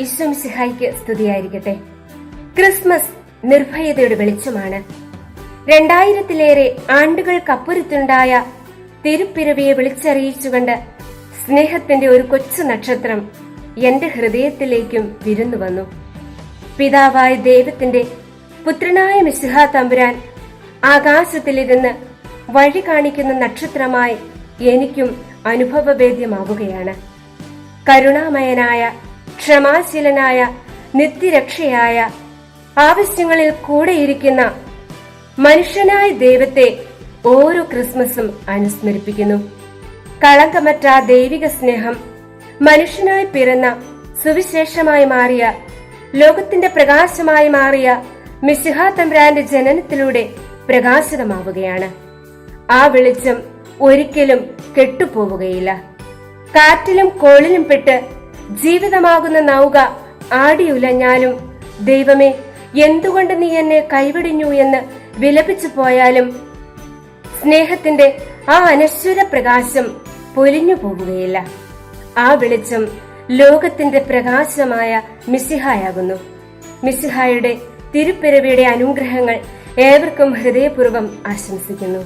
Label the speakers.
Speaker 1: ഈശ്വംസിഹായിക്ക് സ്തുതിയായിരിക്കട്ടെ. ക്രിസ്മസ് നിർഭയതയുടെ വെളിച്ചമാണ്. രണ്ടായിരത്തിലേറെ ആണ്ടുകൾക്കപ്പുറത്തുണ്ടായ തിരുപ്പിരവിയെ വിളിച്ചറിയിച്ചുകൊണ്ട് സ്നേഹത്തിന്റെ ഒരു കൊച്ചു നക്ഷത്രം എന്റെ ഹൃദയത്തിലേക്കും വിരുന്നു വന്നു. പിതാവായ ദൈവത്തിന്റെ പുത്രനായ മിശിഹ തമ്പുരാൻ ആകാശത്തിലിരുന്ന് വഴി കാണിക്കുന്ന നക്ഷത്രമായി എനിക്കും അനുഭവവേദ്യമാവുകയാണ്. കരുണാമയനായ ക്ഷമാശീലനായ നിത്യരക്ഷയായ ആവശ്യങ്ങളിൽ കൂടെയിരിക്കുന്ന മനുഷ്യനായ ദൈവത്തെ ഓരോ ക്രിസ്മസും അനുസ്മരിപ്പിക്കുന്നു. കളങ്കമറ്റ ദൈവിക സ്നേഹം മനുഷ്യനായി പിറന്ന സുവിശേഷമായി മാറിയ ലോകത്തിന്റെ പ്രകാശമായി മാറിയ മിശിഹ തമ്പ്രാന്റെ ജനനത്തിലൂടെ പ്രകാശിതമാവുകയാണ്. ആ വെളിച്ചം ഒരിക്കലും കെട്ടുപോവുകയില്ല. കാറ്റിലും കോളിലും പെട്ട് ജീവിതമാകുന്ന നൗക ആടിയുലഞ്ഞാലും ദൈവമേ എന്തുകൊണ്ട് നീ എന്നെ കൈവിടിഞ്ഞു എന്ന് വിലപിച്ചു പോയാലും സ്നേഹത്തിന്റെ ആ അനശ്വര പ്രകാശം പൊലിഞ്ഞു പോകുകയില്ല. ആ വെളിച്ചം ലോകത്തിന്റെ പ്രകാശമായ മിസിഹായാകുന്നു. മിസിഹായുടെ തിരുപ്പിറവിയുടെ അനുഗ്രഹങ്ങൾ ഏവർക്കും ഹൃദയപൂർവം ആശംസിക്കുന്നു.